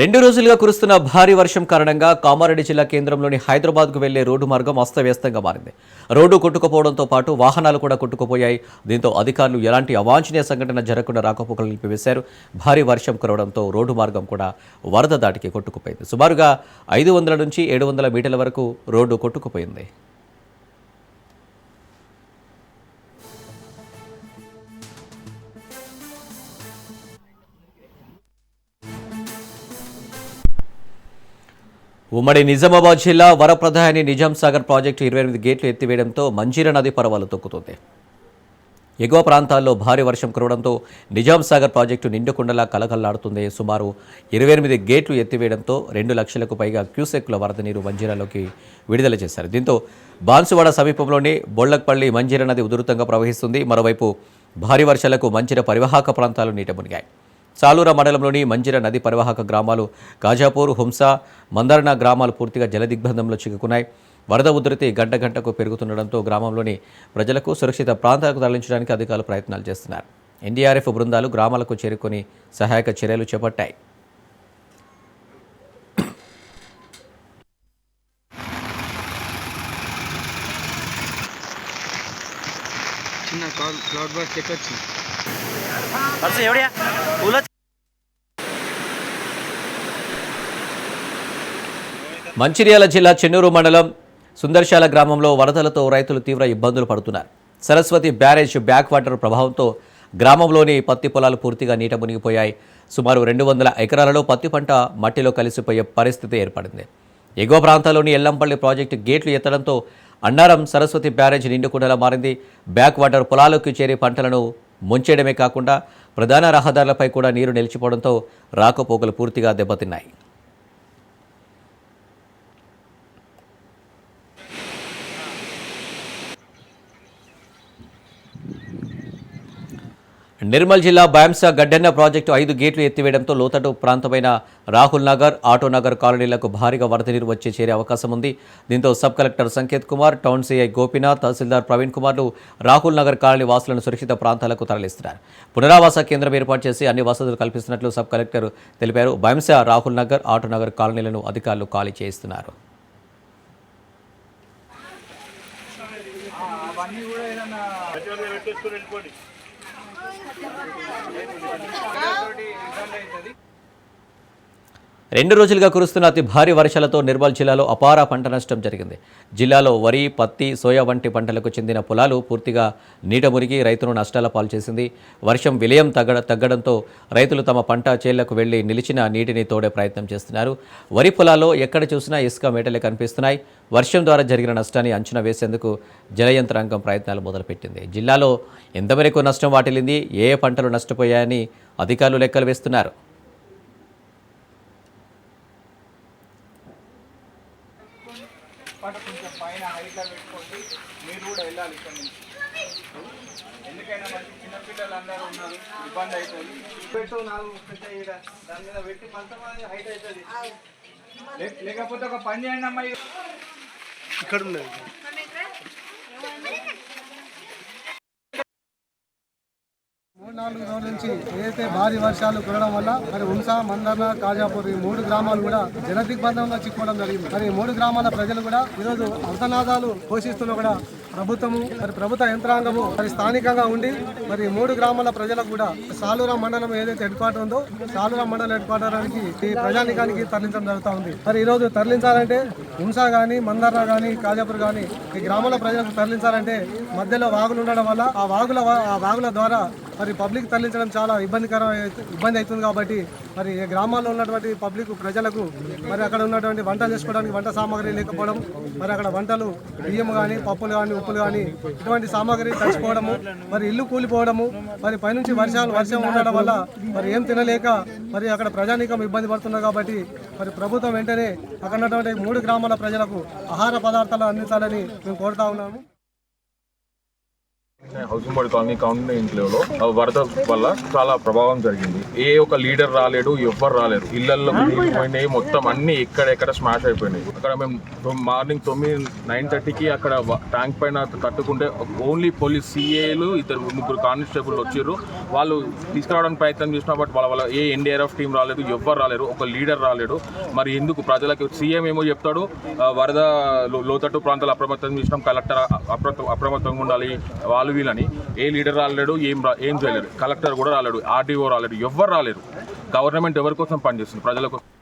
రెండు రోజులుగా కురుస్తున్న భారీ వర్షం కారణంగా కామారెడ్డి జిల్లా కేంద్రంలోని హైదరాబాద్కు వెళ్ళే రోడ్డు మార్గం అస్తవ్యస్తంగా మారింది. రోడ్డు కొట్టుకుపోవడంతో పాటు వాహనాలు కూడా కొట్టుకుపోయాయి. దీంతో అధికారులు ఎలాంటి అవాంఛనీయ సంఘటన జరగకుండా రాకపోకలు నిలిపివేశారు. భారీ వర్షం కురవడంతో రోడ్డు మార్గం కూడా వరద దాటికి కొట్టుకుపోయింది. సుమారుగా ఐదు వందల నుంచి ఏడు వందల మీటర్ల వరకు రోడ్డు కొట్టుకుపోయింది. ఉమ్మడి నిజామాబాద్ జిల్లా వరప్రధాని నిజాం సాగర్ ప్రాజెక్టు ఇరవై ఎనిమిది గేట్లు ఎత్తివేయడంతో మంజీర నది పర్వాలు తొక్కుతుంది. ఎగువ ప్రాంతాల్లో భారీ వర్షం కురవడంతో నిజాం సాగర్ ప్రాజెక్టు నిండుకుండలా కలకల్లాడుతుంది. సుమారు ఇరవై ఎనిమిది గేట్లు ఎత్తివేయడంతో రెండు లక్షలకు పైగా క్యూసెక్ల వరద నీరు మంజీరాలోకి విడుదల చేశారు. దీంతో బాన్సువాడ సమీపంలోని బొళ్ళక్పల్లి మంజీర నది ఉధృతంగా ప్రవహిస్తుంది. మరోవైపు భారీ వర్షాలకు మంచిర పరివాహక ప్రాంతాలు నీట మునిగాయి. సాలూర మండలంలోని మంజిర నది పరివాహక గ్రామాలు గాజాపూర్ హుంసా మందర్న గ్రామాలు పూర్తిగా జలదిగ్బంధంలో చిక్కుకున్నాయి. వరద ఉధృతి గంట గంటకు పెరుగుతుండడంతో గ్రామంలోని ప్రజలకు సురక్షిత ప్రాంతాలకు తరలించడానికి అధికారులు ప్రయత్నాలు చేస్తున్నారు. ఎన్డీఆర్ఎఫ్ బృందాలు గ్రామాలకు చేరుకొని సహాయక చర్యలు చేపట్టాయి. చిన్న క్లౌడ్ ఊళ్ళో మంచిర్యాల జిల్లా చెన్నూరు మండలం సుందర్శాల గ్రామంలో వరదలతో రైతులు తీవ్ర ఇబ్బందులు పడుతున్నారు. సరస్వతి బ్యారేజ్ బ్యాక్ వాటర్ ప్రభావంతో గ్రామంలోని పత్తి పొలాలు పూర్తిగా నీట మునిగిపోయాయి. సుమారు రెండు వందల ఎకరాలలో పత్తి పంట మట్టిలో కలిసిపోయే పరిస్థితి ఏర్పడింది. ఎగువ ప్రాంతాల్లోని ఎల్లంపల్లి ప్రాజెక్టు గేట్లు ఎత్తడంతో అన్నారం సరస్వతి బ్యారేజ్ నిండుకుండలా మారింది. బ్యాక్ వాటర్ పొలాలకు చేరే పంటలను ముంచేయడమే కాకుండా ప్రధాన రహదారులపై కూడా నీరు నిలిచిపోవడంతో రాకపోకలు పూర్తిగా దెబ్బతిన్నాయి. నిర్మల్ జిల్లా బాయంసా గడ్డెన్న ప్రాజెక్టు ఐదు గేట్లు ఎత్తివేయడంతో లోతట్టు ప్రాంతమైన రాహుల్ నగర్ ఆటో నగర్ కాలనీలకు భారీగా వరద నీరు వచ్చి చేరే అవకాశం ఉంది. దీంతో sub collector Sanket Kumar town CI Gopinath తహసీల్దార్ ప్రవీణ్ కుమార్లు రాహుల్ నగర్ కాలనీ వాసులను సురక్షిత ప్రాంతాలకు తరలిస్తున్నారు. పునరావాస కేంద్రం ఏర్పాటు చేసి అన్ని వసతులు కల్పిస్తున్నట్లు సబ్ కలెక్టర్ తెలిపారు. బాయంసా రాహుల్ నగర్ ఆటో నగర్ కాలనీలను అధికారులు ఖాళీ చేయిస్తున్నారు. అవుతుంది రెండు రోజులుగా కురుస్తున్న అతి భారీ వర్షాలతో నిర్మల్ జిల్లాలో అపార పంట నష్టం జరిగింది. జిల్లాలో వరి పత్తి సోయా వంటి పంటలకు చెందిన పొలాలు పూర్తిగా నీట మురిగి రైతును నష్టాల పాలు చేసింది. వర్షం విలయం తగ్గ తగ్గడంతో రైతులు తమ పంట చేళ్ళకు వెళ్ళి నిలిచిన నీటిని తోడే ప్రయత్నం చేస్తున్నారు. వరి పొలాల్లో ఎక్కడ చూసినా ఇసుక మేటలే కనిపిస్తున్నాయి. వర్షం ద్వారా జరిగిన నష్టాన్ని అంచనా వేసేందుకు జలయంత్రాంగం ప్రయత్నాలు మొదలుపెట్టింది. జిల్లాలో ఎంతవరకు నష్టం వాటిల్లింది? ఏ ఏ పంటలు నష్టపోయాయని అధికారులు లెక్కలు వేస్తున్నారు. పాట కొంచెం పైన హైట్లో పెట్టుకోండి. మీరు కూడా వెళ్ళాలి ఇక్కడ నుంచి. ఎందుకైనా మంచి చిన్నపిల్లలు అందరూ ఉన్నారు ఇబ్బంది అవుతుంది. పెట్టు నాలుగు పెట్టాయి దాని మీద పెట్టి మంచం హైట్ అవుతుంది. లే- లేకపోతే ఒక పని చేయండి అమ్మాయి ఇక్కడ ఉన్నది నాలుగు రోజుల నుంచి ఏదైతే భారీ వర్షాలు కురడం వల్ల మరి ఉంసా మందర్న కాజాపూర్ ఈ మూడు గ్రామాలు కూడా జనదిగ్బంధంలో చిక్కుకోవడం జరిగింది. మరి మూడు గ్రామాల ప్రజలు కూడా ఈరోజు అర్థనాదాలు పోషిస్తున్న కూడా ప్రభుత్వము మరి ప్రభుత్వ యంత్రాంగము మరి స్థానికంగా ఉండి మరి మూడు గ్రామాల ప్రజలకు కూడా సాలూరా మండలం ఏదైతే హెడ్ క్వార్టర్ ఉందో సాలూరా మండలం హెడ్ క్వార్టర్కి ఈ ప్రజానికానికి తరలించడం జరుగుతూ ఉంది మరి ఈరోజు తరలించాలంటే హింసా కానీ మందర్న కానీ కాజాపూర్ కానీ ఈ గ్రామాల ప్రజలకు తరలించాలంటే మధ్యలో వాగులు ఉండడం వల్ల ఆ వాగుల ఆ వాగుల ద్వారా మరి పబ్లిక్ తరలించడం చాలా ఇబ్బందికరం ఇబ్బంది అవుతుంది కాబట్టి మరి గ్రామాల్లో ఉన్నటువంటి పబ్లిక్ ప్రజలకు మరి అక్కడ ఉన్నటువంటి వంటలు చేసుకోవడానికి వంట సామాగ్రి లేకపోవడం మరి అక్కడ వంటలు బియ్యం కానీ పప్పులు కానీ ఉప్పులు కానీ ఇటువంటి సామాగ్రి తడిచిపోవడము మరి ఇల్లు కూలిపోవడము మరి పైనుంచి వర్షాలు వర్షం ఉండడం వల్ల మరి ఏం తినలేక మరి అక్కడ ప్రజానీకం ఇబ్బంది పడుతున్నారు కాబట్టి మరి ప్రభుత్వం వెంటనే అక్కడ ఉన్నటువంటి మూడు గ్రామాల ప్రజలకు ఆహార పదార్థాలు అందించాలని మేము కోరుతా ఉన్నాము. హౌసింగ్ బోర్డ్ కాలనీ కాలనీ ఇంట్లో వరద వల్ల చాలా ప్రభావం జరిగింది. ఏ ఒక లీడర్ రాలేడు ఎవ్వరు రాలేరు. ఇళ్ళలో పోయినాయి మొత్తం అన్ని ఎక్కడెక్కడ స్మాష్ అయిపోయినాయి. అక్కడ మేము మార్నింగ్ తొమ్మిది నైన్ థర్టీకి అక్కడ ట్యాంక్ పైన తట్టుకుంటే ఓన్లీ పోలీస్ సీఏలు ఇద్దరు ముగ్గురు కానిస్టేబుల్ వచ్చారు వాళ్ళు తీసుకురావడానికి ప్రయత్నం చేసినా బట్ వాళ్ళ వల్ల ఏ ఎన్డీఆర్ఎఫ్ టీం రాలేదు ఎవ్వరు రాలేరు ఒక లీడర్ రాలేడు. మరి ఎందుకు ప్రజలకు సీఎం ఏమో చెప్తాడు వరద లోతట్టు ప్రాంతాలు అప్రమత్తం చేసినాం కలెక్టర్ అప్రమత్తంగా ఉండాలి వాళ్ళు వీళ్ళని. ఏ లీడర్ రాలేడు ఏం రా ఏం చేయలేడు కలెక్టర్ కూడా రాలేడు ఆర్డీఓ రాలేడు ఎవ్వరు రాలేరు. గవర్నమెంట్ ఎవరి కోసం పనిచేస్తుంది? ప్రజల కోసం.